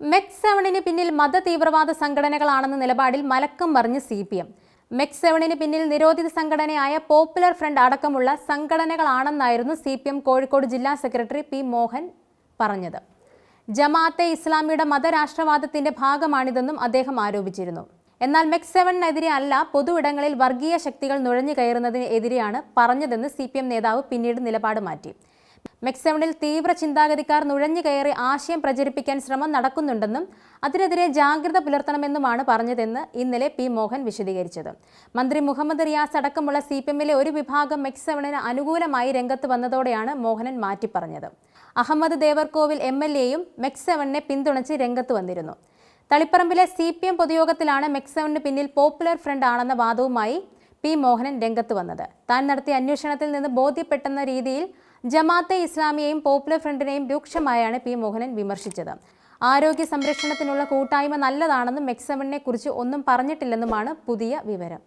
മെക് സെവനിന് പിന്നിൽ മത തീവ്രവാദ സംഘടനകളാണെന്ന നിലപാടിൽ മലക്കം മറിഞ്ഞ് സി പി എം. മെക് സെവനിന് പിന്നിൽ നിരോധിത സംഘടനയായ പോപ്പുലർ ഫ്രണ്ട് അടക്കമുള്ള സംഘടനകളാണെന്നായിരുന്നു സി പി എം കോഴിക്കോട് ജില്ലാ സെക്രട്ടറി പി മോഹൻ പറഞ്ഞത്. ജമാഅത്തെ ഇസ്ലാമിയുടെ മതരാഷ്ട്രവാദത്തിന്റെ ഭാഗമാണിതെന്നും അദ്ദേഹം ആരോപിച്ചിരുന്നു. എന്നാൽ മെക് സെവണിനെതിരെ അല്ല പൊതു ഇടങ്ങളിൽ വർഗീയ ശക്തികൾ നുഴഞ്ഞു കയറുന്നതിനെതിരെയാണ് പറഞ്ഞതെന്ന് സി പി എം നേതാവ് പിന്നീട് നിലപാട് മാറ്റി. മെക്സെവണിൽ തീവ്ര ചിന്താഗതിക്കാർ നുഴഞ്ഞു കയറി ആശയം പ്രചരിപ്പിക്കാൻ ശ്രമം നടക്കുന്നുണ്ടെന്നും അതിനെതിരെ ജാഗ്രത പുലർത്തണമെന്നുമാണ് പറഞ്ഞതെന്ന് ഇന്നലെ പി മോഹൻ വിശദീകരിച്ചത്. മന്ത്രി മുഹമ്മദ് റിയാസ് അടക്കമുള്ള സി ഒരു വിഭാഗം മെക്സെവണിന് അനുകൂലമായി രംഗത്ത് വന്നതോടെയാണ് മോഹനൻ മാറ്റിപ്പറഞ്ഞത്. അഹമ്മദ് ദേവർകോവിൽ എം എൽ എയും മെക്സവണിനെ പിന്തുണച്ച് രംഗത്ത് വന്നിരുന്നു. തളിപ്പറമ്പിലെ സി പി എം പൊതുയോഗത്തിലാണ് മെക്സവണിന് പിന്നിൽ പോപ്പുലർ ഫ്രണ്ട് ആണെന്ന വാദവുമായി പി മോഹനൻ രംഗത്ത് വന്നത്. താൻ നടത്തിയ അന്വേഷണത്തിൽ നിന്ന് ബോധ്യപ്പെട്ടെന്ന രീതിയിൽ ജമാഅത്തെ ഇസ്ലാമിയെയും പോപ്പുലർ ഫ്രണ്ടിനെയും രൂക്ഷമായാണ് പി മോഹനൻ വിമർശിച്ചത്. ആരോഗ്യ സംരക്ഷണത്തിനുള്ള കൂട്ടായ്മ നല്ലതാണെന്നും മെക്സവണിനെ കുറിച്ച് ഒന്നും പറഞ്ഞിട്ടില്ലെന്നുമാണ് പുതിയ വിവരം.